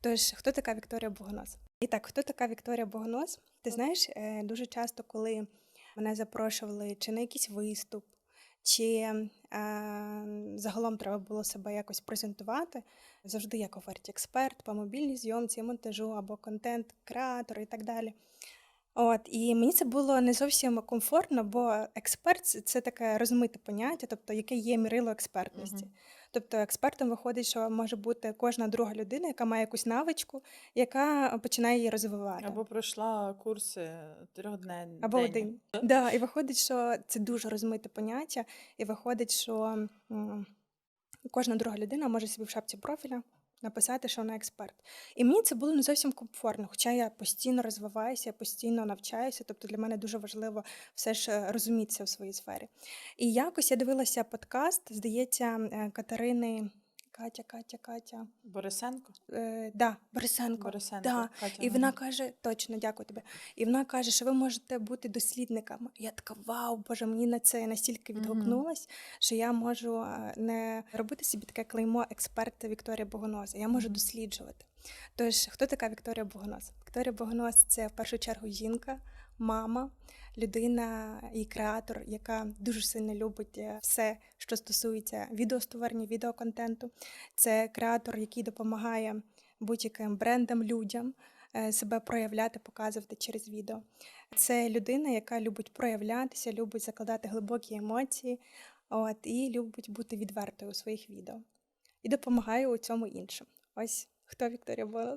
Тож, хто така Вікторія Богонос? І так, хто така Вікторія Богонос? Ти знаєш, е, дуже часто, коли мене запрошували чи на якийсь виступ, чи е, загалом треба було себе якось презентувати, завжди я оферті експерт по мобільній зйомці, монтажу або контент-креатор і так далі. От, і мені це було не зовсім комфортно, бо експерт це- таке розмите поняття, тобто яке є мірило експертності. Мгм. Тобто експертом виходить, що може бути кожна друга людина, яка має якусь навичку, яка починає її розвивати. Або пройшла курси трьохденні. Або один. Да, і виходить, що це дуже розмите поняття, і виходить, що кожна друга людина може собі в шапці профіля написати, що вона експерт. І мені це було не зовсім комфортно, хоча я постійно розвиваюся, я постійно навчаюся. Тобто для мене дуже важливо все ж е, розумітися в своїй сфері. І якось я дивилася подкаст, здається, е, Катерини. Катя, Катя, Катя. Борисенко? Е, да, Борисенко. Борисенко. Да. Катя І вона каже, точно, дякую тобі. І вона каже, що ви можете бути дослідниками. Я така, вау, Боже, мені на це настільки відгукнулось, що я можу е, не робити собі таке клеймо експерта Вікторія Богонос, я можу Мгм. досліджувати. Тож, хто така Вікторія Богонос? Вікторія Богонос це в першу чергу жінка, мама, людина і креатор, яка дуже сильно любить е, все, що стосується відеостворення, відеоконтенту. Це креатор, який допомагає будь-яким брендам, людям е, себе проявляти, показувати через відео. Це людина, яка любить проявлятися, любить закладати глибокі емоції, от, і любить бути відвертою у своїх відео. І допомагає у цьому іншим. Ось хто Вікторія Бонус.